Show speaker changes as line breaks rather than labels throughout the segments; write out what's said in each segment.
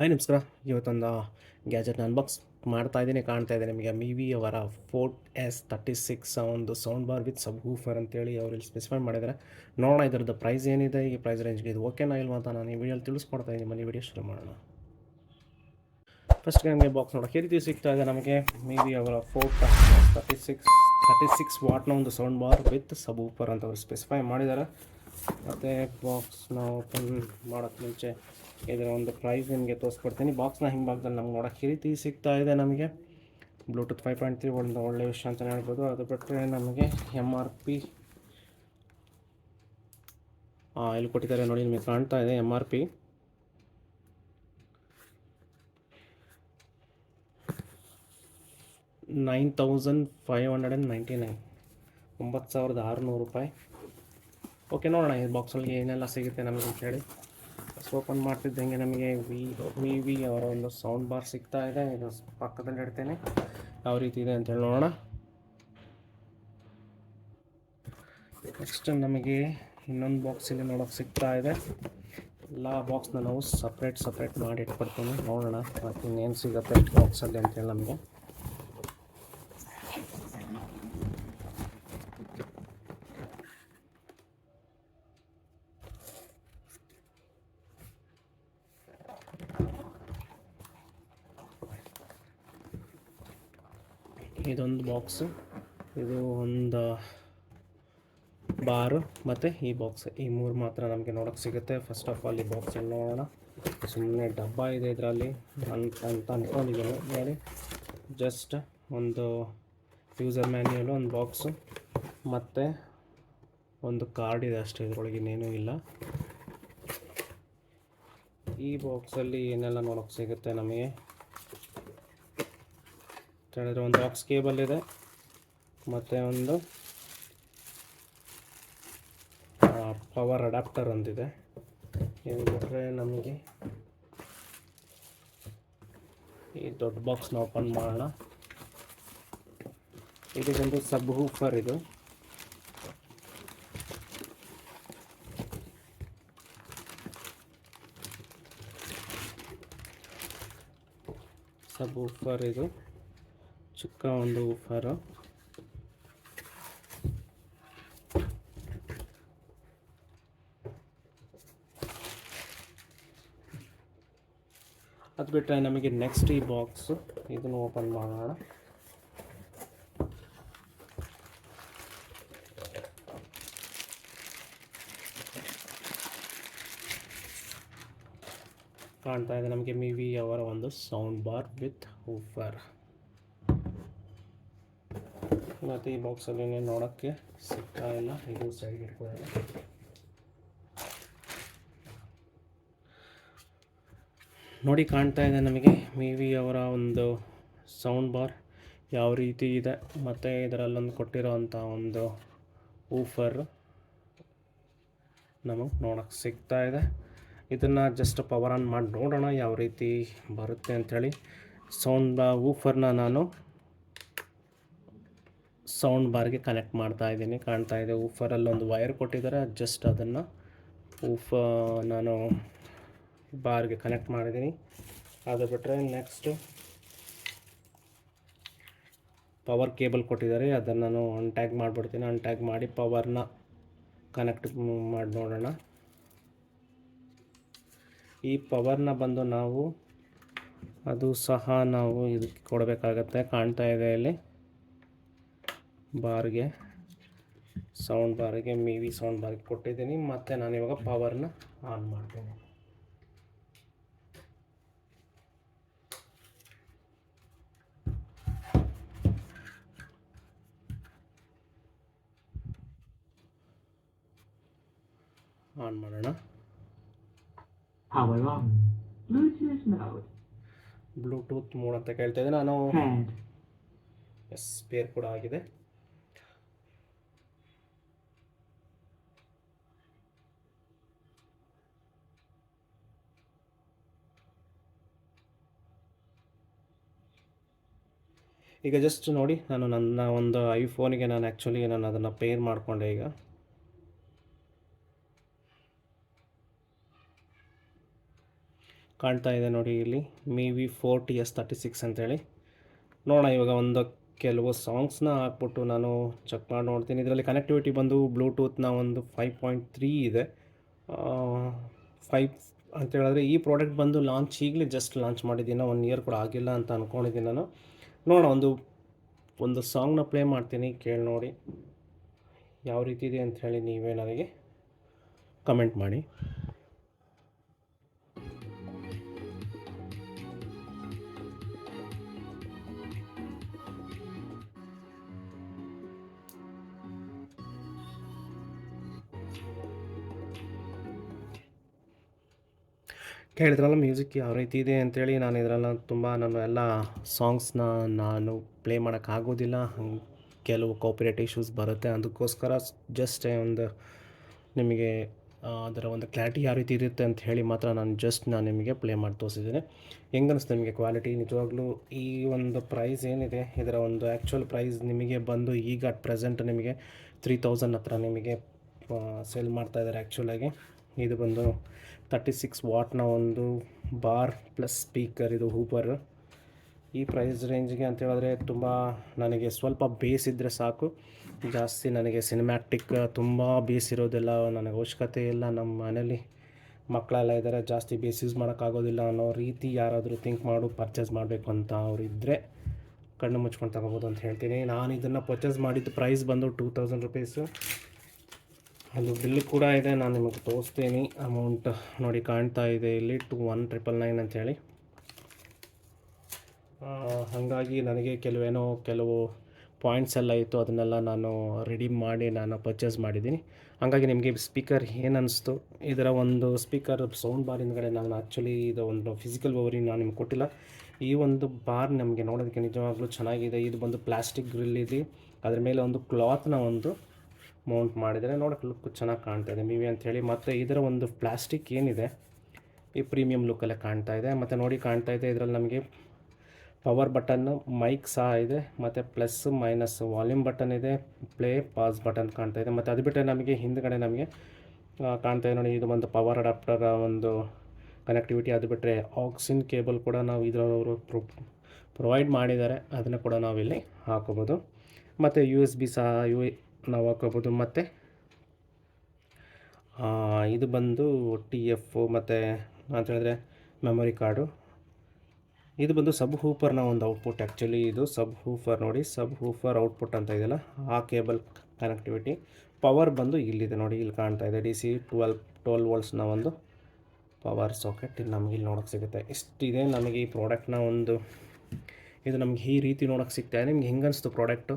Hi ನಮಸ್ಕಾರ. ಇವತ್ತೊಂದು ಗ್ಯಾಜೆಟ್ನ unbox ಮಾಡ್ತಾ ಇದ್ದೀನಿ, ಕಾಣ್ತಾ ಇದೆ ನಿಮಗೆ. ವಿ ಅವರ ಫೋರ್ಟ್ ಎಸ್ ತರ್ಟಿ ಸಿಕ್ಸ್ ಒಂದು soundbar with subwoofer ಅಂತೇಳಿ ಅವರು ಇಲ್ಲಿ ಸ್ಪೆಸಿಫೈ ಮಾಡಿದ್ದಾರೆ. ನೋಡೋಣ ಇದರದ್ದು ಪ್ರೈಸ್ ಏನಿದೆ, ಈ ಪ್ರೈಸ್ ರೇಂಜ್ಗೆ ಇದು ಓಕೆನಾ ಇಲ್ವಾ ಅಂತ ನಾನು ಈ ವಿಡಿಯೋಲಿ ತಿಳಿಸ್ಕೊಡ್ತಾ ಇದ್ದೀನಿ. ಮನೆ ವಿಡಿಯೋ ಶುರು ಮಾಡೋಣ. ಫಸ್ಟ್ಗೆ ನಮಗೆ ಬಾಕ್ಸ್ ನೋಡೋಕೆ ಈ ರೀತಿ ಸಿಗ್ತಾ ಇದೆ ನಮಗೆ ವಿ ಅವರ Fort thirty six thirty six ವಾಟ್ನ ಒಂದು soundbar with subwoofer ಅಂತ ಅವರು ಸ್ಪೆಸಿಫೈ ಮಾಡಿದ್ದಾರೆ. ಮತ್ತು ಬಾಕ್ಸ್ನ ಓಪನ್ ಮಾಡೋಕ್ಕೆ ಮುಂಚೆ ಇದರ ಒಂದು ಪ್ರೈಸ್ ನಿಮಗೆ ತೋರಿಸ್ಕೊಡ್ತೀನಿ. ಬಾಕ್ಸ್ನ ಹಿಂಭಾಗದಲ್ಲಿ ನಮ್ಗೆ ನೋಡೋಕ್ಕೆ ರೀತಿ ಸಿಗ್ತಾ ಇದೆ ನಮಗೆ. ಬ್ಲೂಟೂತ್ ಫೈವ್ ಪಾಯಿಂಟ್ ತ್ರೀ ಒಂದು ಒಳ್ಳೆಯ ವಿಷಯ ಅಂತಲೇ ಹೇಳ್ಬೋದು. ಅದು ಬಿಟ್ಟರೆ ನಮಗೆ ಎಂ ಆರ್ ಪಿ ಇಲ್ಲಿ ಕೊಟ್ಟಿದ್ದಾರೆ ನೋಡಿ, ನಿಮಗೆ ಕಾಣ್ತಾ ಇದೆ M R P nine thousand five hundred and ninety nine ಒಂಬತ್ತು ಸಾವಿರದ ಆರುನೂರು ರೂಪಾಯಿ. ಓಕೆ ನೋಡೋಣ ಈ ಬಾಕ್ಸಲ್ಲಿ ಏನೆಲ್ಲ ಸಿಗುತ್ತೆ ನಮಗೆ ಅಂತ ಹೇಳಿ. ಓಪನ್ ಮಾಡ್ತಿದ್ದಂಗೆ ನಮಗೆ ವಿ ವಿ ವಿ ಅವರ ಒಂದು ಸೌಂಡ್ ಬಾರ್ ಸಿಗ್ತಾ ಇದೆ. ಇದು ಪಕ್ಕದಲ್ಲಿ ಇಡ್ತೇನೆ. ಯಾವ ರೀತಿ ಇದೆ ಅಂತ ಹೇಳಿ ನೋಡೋಣ. ನೆಕ್ಸ್ಟ್ ನಮಗೆ ಇನ್ನೊಂದು ಬಾಕ್ಸ್ ಇಲ್ಲಿ ನೋಡೋಕೆ ಸಿಗ್ತಾ ಇದೆ. ಎಲ್ಲ ಬಾಕ್ಸ್ನ ನಾವು ಸಪ್ರೇಟ್ ಸಪ್ರೇಟ್ ಮಾಡಿ ಇಟ್ಕೊಡ್ತೀನಿ ನೋಡೋಣ ಮತ್ತು ಇನ್ನೇನು ಸಿಗುತ್ತೆ ಬಾಕ್ಸಲ್ಲಿ ಅಂತೇಳಿ ನಮಗೆ. ಇದೊಂದು ಬಾಕ್ಸು, ಇದು ಒಂದು ಬಾರು ಮತ್ತು ಈ ಬಾಕ್ಸ್. ಈ ಮೂರು ಮಾತ್ರ ನಮಗೆ ನೋಡೋಕ್ಕೆ ಸಿಗುತ್ತೆ. ಫಸ್ಟ್ ಆಫ್ ಆಲ್ ಈ ಬಾಕ್ಸಲ್ಲಿ ನೋಡೋಣ. ಸುಮ್ಮನೆ ಡಬ್ಬ ಇದೆ ಇದರಲ್ಲಿ. ಅಂತ ಅಂತ ಅಂದ್ಕೊಂಡಿದ್ದೀನಿ ನೋಡಿ ಜಸ್ಟ್ ಒಂದು ಯೂಸರ್ ಮ್ಯಾನ್ಯಲು ಒಂದು ಬಾಕ್ಸು ಮತ್ತು ಒಂದು ಕಾರ್ಡ್ ಇದೆ ಅಷ್ಟೇ. ಇದರೊಳಗೆ ಇನ್ನೇನೂ ಇಲ್ಲ. ಈ ಬಾಕ್ಸಲ್ಲಿ ಏನೆಲ್ಲ ನೋಡೋಕ್ಕೆ ಸಿಗುತ್ತೆ ನಮಗೆ? ಹೇಳಿದ್ರೆ ಒಂದು ಆಕ್ಸ್ ಕೇಬಲ್ ಇದೆ. ಮತ್ತು ಒಂದು ಪವರ್ ಅಡಾಪ್ಟರ್ ಒಂದಿದೆ. ಇದು ನಮಗೆ ಈ ದೊಡ್ಡ ಬಾಕ್ಸ್ನ ಓಪನ್ ಮಾಡೋಣ. ಇದು ಬಂದು ಸಬ್ ಹೂಫರ್ ಇದು. ಸಬ್ ಹೂಫರ್ ಇದು. ಚಿಕ್ಕ ಒಂದು ಫರ. ಅದು ಬಿಟ್ಟರೆ ನಮಗೆ ನೆಕ್ಸ್ಟ್ ಈ ಬಾಕ್ಸ್ ಇದನ್ನು ಓಪನ್ ಮಾಡೋಣ. ಕಾಣ್ತಾ ಇದೆ ನಮಗೆ ಮಿವಿ ಅವರ ಒಂದು ಸೌಂಡ್ ಬಾರ್ ವಿತ್ ಹೂಫರ್ ಮತ್ತು ಈ ಬಾಕ್ಸಲ್ಲಿ ನೋಡೋಕ್ಕೆ ಸಿಗ್ತಾ ಇಲ್ಲ. ಇದು ಸೈಡ್ ಇಟ್ಕೊಳ್ಳೋಣ ನೋಡಿ ಕಾಣ್ತಾ ಇದೆ ನಮಗೆ ಮೇವಿ ಅವರ ಒಂದು ಸೌಂಡ್ ಬಾರ್ ಯಾವ ರೀತಿ ಇದೆ, ಮತ್ತು ಇದರಲ್ಲೊಂದು ಕೊಟ್ಟಿರೋವಂಥ ಒಂದು ಊಫರ್ ನಮಗೆ ನೋಡೋಕ್ಕೆ ಸಿಗ್ತಾ ಇದೆ. ಇದನ್ನು ಜಸ್ಟ್ ಪವರ್ ಆನ್ ಮಾಡಿ ನೋಡೋಣ ಯಾವ ರೀತಿ ಬರುತ್ತೆ ಅಂಥೇಳಿ ಸೌಂಡ್ ಊಫರ್ನ ನಾನು ಸೌಂಡ್ ಬಾರ್ಗೆ ಕನೆಕ್ಟ್ ಮಾಡ್ತಾ ಇದ್ದೀನಿ, ಕಾಣ್ತಾ ಇದೆ. ಊಫರಲ್ಲಿ ಒಂದು ವೈರ್ ಕೊಟ್ಟಿದ್ದಾರೆ ಜಸ್ಟ್ ಅದನ್ನು ಊಫ ನಾನು ಬಾರ್ಗೆ ಕನೆಕ್ಟ್ ಮಾಡಿದ್ದೀನಿ. ಅದು ಬಿಟ್ಟರೆ ನೆಕ್ಸ್ಟು ಪವರ್ ಕೇಬಲ್ ಕೊಟ್ಟಿದ್ದಾರೆ, ಅದನ್ನು ನಾನು ಅನ್ಟ್ಯಾಗ್ ಮಾಡಿಬಿಡ್ತೀನಿ. ಅನ್ಟ್ಯಾಗ್ ಮಾಡಿ ಪವರ್ನ ಕನೆಕ್ಟ್ ಮಾಡಿ ನೋಡೋಣ. ಈ ಪವರ್ನ ಬಂದು ನಾವು, ಅದು ಸಹ ನಾವು ಇದಕ್ಕೆ ಕೊಡಬೇಕಾಗತ್ತೆ, ಕಾಣ್ತಾ ಇದೆ ಇಲ್ಲಿ. ಬಾರ್ಗೆ ಸೌಂಡ್ ಬಾರ್ಗೆ ಮೇವಿ ಸೌಂಡ್ ಬಾರ್ಗೆ ಕೊಟ್ಟಿದ್ದೀನಿ. ಮತ್ತು ನಾನು ಇವಾಗ ಪವರ್ನ ಆನ್ ಮಾಡ್ತೀನಿ. ಆನ್ ಮಾಡೋಣ. ಬ್ಲೂಟೂತ್ ಮೂಡ್ ಅಂತ ಕೇಳ್ತಾ ಇದೆ ನಾನು ಎಸ್ ಪೇರ್ ಕೂಡ ಆಗಿದೆ. ಈಗ ಜಸ್ಟ್ ನೋಡಿ, ನಾನು ನನ್ನ ಒಂದು ಐಫೋನಿಗೆ ನಾನು ಆ್ಯಕ್ಚುಲಿ ನಾನು ಅದನ್ನು ಪೇರ್ ಮಾಡಿಕೊಂಡೆ ಈಗ. ಕಾಣ್ತಾ ಇದೆ ನೋಡಿ ಇಲ್ಲಿ Mivi Fort S thirty six ಅಂತೇಳಿ. ನೋಡೋಣ ಇವಾಗ ಒಂದು ಕೆಲವು ಸಾಂಗ್ಸ್ನ ಹಾಕ್ಬಿಟ್ಟು ನಾನು ಚೆಕ್ ಮಾಡಿ ನೋಡ್ತೀನಿ. ಇದರಲ್ಲಿ ಕನೆಕ್ಟಿವಿಟಿ ಬಂದು ಬ್ಲೂಟೂತ್ನ ಒಂದು ಫೈವ್ ಪಾಯಿಂಟ್ ತ್ರೀ ಇದೆ. ಫೈವ್ ಅಂತ ಹೇಳಿದ್ರೆ ಈ ಪ್ರಾಡಕ್ಟ್ ಬಂದು ಲಾಂಚ್ ಈಗಲೇ ಜಸ್ಟ್ ಲಾಂಚ್ ಮಾಡಿದ್ದೀನಿ. ಒನ್ ಇಯರ್ ಕೂಡ ಆಗಿಲ್ಲ ಅಂತ ಅಂದ್ಕೊಂಡಿದ್ದೀನಿ ನಾನು. ನೋಡೋಣ, ಒಂದು ಒಂದು ಸಾಂಗ್ನ ಪ್ಲೇ ಮಾಡ್ತೀನಿ, ಕೇಳಿ ನೋಡಿ. ಯಾವ ರೀತಿ ಇದೆ ಅಂತ ಹೇಳಿ ನೀವೇ ನನಗೆ ಕಮೆಂಟ್ ಮಾಡಿ. ಕೇಳಿದ್ರಲ್ಲ ಮ್ಯೂಸಿಕ್ ಯಾವ ರೀತಿ ಇದೆ ಅಂತೇಳಿ ನಾನು ಇದರಲ್ಲ ತುಂಬ ನಾನು ಎಲ್ಲ ಸಾಂಗ್ಸ್ನ ನಾನು ಪ್ಲೇ ಮಾಡೋಕ್ಕಾಗೋದಿಲ್ಲ ಹಂಗೆ ಕೆಲವು ಕಾಪಿರೇಟ್ ಇಶ್ಯೂಸ್ ಬರುತ್ತೆ. ಅದಕ್ಕೋಸ್ಕರ ಜಸ್ಟ್ ಒಂದು ನಿಮಗೆ ಅದರ ಒಂದು ಕ್ಲಾರಿಟಿ ಯಾವ ರೀತಿ ಇರುತ್ತೆ ಅಂತ ಹೇಳಿ ಮಾತ್ರ ನಾನು ಜಸ್ಟ್ ನಾನು ನಿಮಗೆ ಪ್ಲೇ ಮಾಡಿ ತೋರಿಸಿದ್ದೇನೆ. ಹೆಂಗೆ ಅನಿಸ್ತು ನಿಮಗೆ ಕ್ವಾಲಿಟಿ ನಿಜವಾಗ್ಲೂ ಈ ಒಂದು ಪ್ರೈಸ್ ಏನಿದೆ, ಇದರ ಒಂದು ಆ್ಯಕ್ಚುಯಲ್ ಪ್ರೈಸ್ ನಿಮಗೆ ಬಂದು ಈಗ ಅಟ್ ಪ್ರೆಸೆಂಟ್ ನಿಮಗೆ ತ್ರೀ ತೌಸಂಡ್ ಹತ್ರ ನಿಮಗೆ ಸೇಲ್ ಮಾಡ್ತಾ ಇದ್ದಾರೆ ಆ್ಯಕ್ಚುಲಾಗಿ ಇದು ಬಂದು ತರ್ಟಿ ಸಿಕ್ಸ್ ವಾಟ್ನ ಒಂದು ಬಾರ್ ಪ್ಲಸ್ ಸ್ಪೀಕರ್ ಇದು ಹೂಪರ್ ಈ ಪ್ರೈಸ್ ರೇಂಜ್ಗೆ ಅಂತ ಹೇಳಿದ್ರೆ ತುಂಬ ನನಗೆ ಸ್ವಲ್ಪ ಬೇಸ್ ಇದ್ದರೆ ಸಾಕು. ಜಾಸ್ತಿ ನನಗೆ ಸಿನಿಮ್ಯಾಟಿಕ್ ತುಂಬ ಬೇಸ್ ಇರೋದೆಲ್ಲ ನನಗೆ ಅವಶ್ಯಕತೆ ಇಲ್ಲ. ನಮ್ಮ ಮನೇಲಿ ಮಕ್ಕಳೆಲ್ಲ ಇದ್ದಾರೆ ಜಾಸ್ತಿ ಬೇಸ್ ಯೂಸ್ ಮಾಡೋಕ್ಕಾಗೋದಿಲ್ಲ ಅನ್ನೋ ರೀತಿ ಯಾರಾದರೂ ಥಿಂಕ್ ಮಾಡು ಪರ್ಚೇಸ್ ಮಾಡಬೇಕು ಅಂತ ಅವ್ರು ಇದ್ದರೆ ಕಣ್ಣು ಮುಚ್ಕೊಂಡು ತಗೋಬೋದು ಅಂತ ಹೇಳ್ತೀನಿ. ನಾನು ಇದನ್ನು ಪರ್ಚೇಸ್ ಮಾಡಿದ್ದು ಪ್ರೈಸ್ ಬಂದು ಟೂ ತೌಸಂಡ್ ರುಪೀಸು ಅಲ್ಲಿ ಬಿಲ್ ಕೂಡ ಇದೆ, ನಾನು ನಿಮಗೆ ತೋರಿಸ್ತೀನಿ. ಅಮೌಂಟ್ ನೋಡಿ ಕಾಣ್ತಾ ಇದೆ ಇಲ್ಲಿ ಟು ಒನ್ ಟ್ರಿಪಲ್ ನೈನ್ ಅಂಥೇಳಿ ಹಾಗಾಗಿ ನನಗೆ ಕೆಲವೇನೋ ಕೆಲವು ಪಾಯಿಂಟ್ಸ್ ಎಲ್ಲ ಇತ್ತು, ಅದನ್ನೆಲ್ಲ ನಾನು ರೆಡಿ ಮಾಡಿ ನಾನು ಪರ್ಚೇಸ್ ಮಾಡಿದ್ದೀನಿ. ಹಾಗಾಗಿ ನಿಮಗೆ ಸ್ಪೀಕರ್ ಏನು ಅನ್ನಿಸ್ತು ಇದರ ಒಂದು ಸ್ಪೀಕರ್ ಸೌಂಡ್ ಬಾರ್ ಹಿಂದ್ಗಡೆ ನಾನು ಆ್ಯಕ್ಚುಲಿ ಇದು ಒಂದು ಫಿಸಿಕಲ್ ಓವರಿಂಗ್ ನಾನು ನಿಮ್ಗೆ ಕೊಟ್ಟಿಲ್ಲ. ಈ ಒಂದು ಬಾರ್ ನಮಗೆ ನೋಡೋದಕ್ಕೆ ನಿಜವಾಗ್ಲೂ ಚೆನ್ನಾಗಿದೆ. ಇದು ಬಂದು ಪ್ಲಾಸ್ಟಿಕ್ ಗ್ರಿಲ್ ಇದೆ. ಅದ್ರ ಮೇಲೆ ಒಂದು ಕ್ಲಾತ್ನ ಒಂದು ಮೌಂಟ್ ಮಾಡಿದರೆ ನೋಡೋಕೆ ಲುಕ್ ಚೆನ್ನಾಗಿ ಕಾಣ್ತಾ ಇದೆ ಮೀವಿ ಅಂಥೇಳಿ ಮತ್ತು ಇದರ ಒಂದು ಪ್ಲಾಸ್ಟಿಕ್ ಏನಿದೆ, ಈ ಪ್ರೀಮಿಯಂ ಲುಕ್ಕಲ್ಲೇ ಕಾಣ್ತಾ ಇದೆ. ಮತ್ತು ನೋಡಿ ಕಾಣ್ತಾ ಇದೆ ಇದರಲ್ಲಿ ನಮಗೆ ಪವರ್ ಬಟನ್ನು ಮೈಕ್ ಸಹ ಇದೆ. ಮತ್ತು ಪ್ಲಸ್, ಮೈನಸ್, ವಾಲ್ಯೂಮ್ ಬಟನ್ ಇದೆ. ಪ್ಲೇ, ಪಾಸ್ ಬಟನ್ ಕಾಣ್ತಾ ಇದೆ. ಮತ್ತು ಅದು ಬಿಟ್ಟರೆ ನಮಗೆ ಹಿಂದ್ಗಡೆ ನಮಗೆ ಕಾಣ್ತಾ ಇದೆ ನೋಡಿ, ಇದು ಒಂದು ಪವರ್ ಅಡಾಪ್ಟರ್ ಒಂದು ಕನೆಕ್ಟಿವಿಟಿ ಅದು ಬಿಟ್ಟರೆ ಆಕ್ಸಿನ್ ಕೇಬಲ್ ಕೂಡ ನಾವು ಇದರವರು ಪ್ರೊ ಪ್ರೊವೈಡ್ ಮಾಡಿದ್ದಾರೆ. ಅದನ್ನು ಕೂಡ ನಾವಿಲ್ಲಿ ಹಾಕೋಬೋದು. ಮತ್ತು ಯು ಎಸ್ ಬಿ ಸಹ ಯು ನಾವು ಹಾಕೋಬೋದು. ಮತ್ತು ಇದು ಬಂದು ಟಿ ಎಫು ಮತ್ತು ಅಂತ ಹೇಳಿದ್ರೆ ಮೆಮೊರಿ ಕಾರ್ಡು ಇದು ಬಂದು ಸಬ್ ಹೂಫರ್ನ ಒಂದು ಔಟ್ಪುಟ್ ಆ್ಯಕ್ಚುಲಿ ಇದು ಸಬ್ ಹೂಫರ್ ನೋಡಿ ಸಬ್ ಹೂಫರ್ ಔಟ್ಪುಟ್ ಅಂತ ಇದೆಯಲ್ಲ, ಆ ಕೇಬಲ್ ಕನೆಕ್ಟಿವಿಟಿ ಪವರ್ ಬಂದು ಇಲ್ಲಿದೆ ನೋಡಿ, ಇಲ್ಲಿ ಕಾಣ್ತಾ ಇದೆ. ಡಿ ಸಿ ಟ್ವೆಲ್ ಟ್ವೆಲ್ ವೋಲ್ಟ್ಸ್ನ ಒಂದು ಪವರ್ ಸಾಕೆಟ್ ಇಲ್ಲಿ ನಮಗೆ ಇಲ್ಲಿ ನೋಡೋಕ್ಕೆ ಸಿಗುತ್ತೆ. ಇಷ್ಟಿದೆ ನಮಗೆ ಈ ಪ್ರಾಡಕ್ಟ್ನ ಒಂದು, ಇದು ನಮಗೆ ಈ ರೀತಿ ನೋಡೋಕ್ಕೆ ಸಿಗ್ತಾ ಇದೆ. ನಿಮ್ಗೆ ಹೆಂಗೆ ಅನಿಸ್ತು ಪ್ರಾಡಕ್ಟು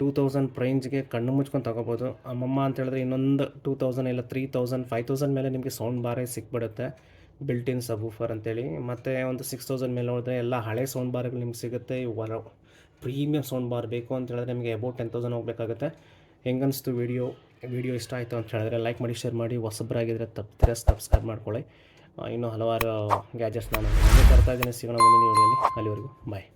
ಟೂ ತೌಸಂಡ್ ಪ್ರೈನ್ಸ್ಗೆ ಕಣ್ಣು ಮುಚ್ಕೊಂಡು ತಗೋಬೋದು. ಅಮ್ಮಮ್ಮ ಅಂತ ಹೇಳಿದ್ರೆ ಇನ್ನೊಂದು ಟೂ ತೌಸಂಡ್ ಇಲ್ಲ ತ್ರೀ ತೌಸಂಡ್ ಫೈವ್ ತೌಸಂಡ್ ಮೇಲೆ ನಿಮಗೆ ಸೌಂಡ್ ಬಾರೇ ಸಿಕ್ಬಿಡುತ್ತೆ. ಬಿಲ್ಟ್ ಇನ್ ಸಬೂಫರ್ ಅಂತೇಳಿ. ಮತ್ತು ಒಂದು ಸಿಕ್ಸ್ ತೌಸಂಡ್ ಮೇಲೆ ಹೋದರೆ ಎಲ್ಲ ಹಳೆ ಸೌಂಡ್ ಬಾರ್ಗಳು ನಿಮ್ಗೆ ಸಿಗುತ್ತೆ. ಹೊರ ಪ್ರೀಮಿಯಂ ಸೌಂಡ್ ಬಾರ್ ಬೇಕು ಅಂತ ಹೇಳಿದ್ರೆ ನಿಮಗೆ ಅಬೌಟ್ ಟೆನ್ ತೌಸಂಡ್ ಹೋಗಬೇಕಾಗುತ್ತೆ. ಹೆಂಗನ್ನಿಸ್ತು ವೀಡಿಯೋ ವೀಡಿಯೋ ಇಷ್ಟ ಆಯಿತು ಅಂತ ಹೇಳಿದ್ರೆ ಲೈಕ್ ಮಾಡಿ ಶೇರ್ ಮಾಡಿ. ಹೊಸಬ್ರಾಗಿದ್ದರೆ ತಪ್ಪಿದ್ರೆ ಸಬ್ಸ್ಕ್ರೈಬ್ ಮಾಡ್ಕೊಳ್ಳಿ. ಇನ್ನೂ ಹಲವಾರು ಗ್ಯಾಜೆಟ್ಸ್ ನಾನು ಬರ್ತಾ ಇದ್ದೀನಿ. ಸಿಗೋಣ ಮುಂದಿನ ವೀಡಿಯೋಲಿ ಅಲ್ಲಿವರೆಗೂ ಬಾಯ್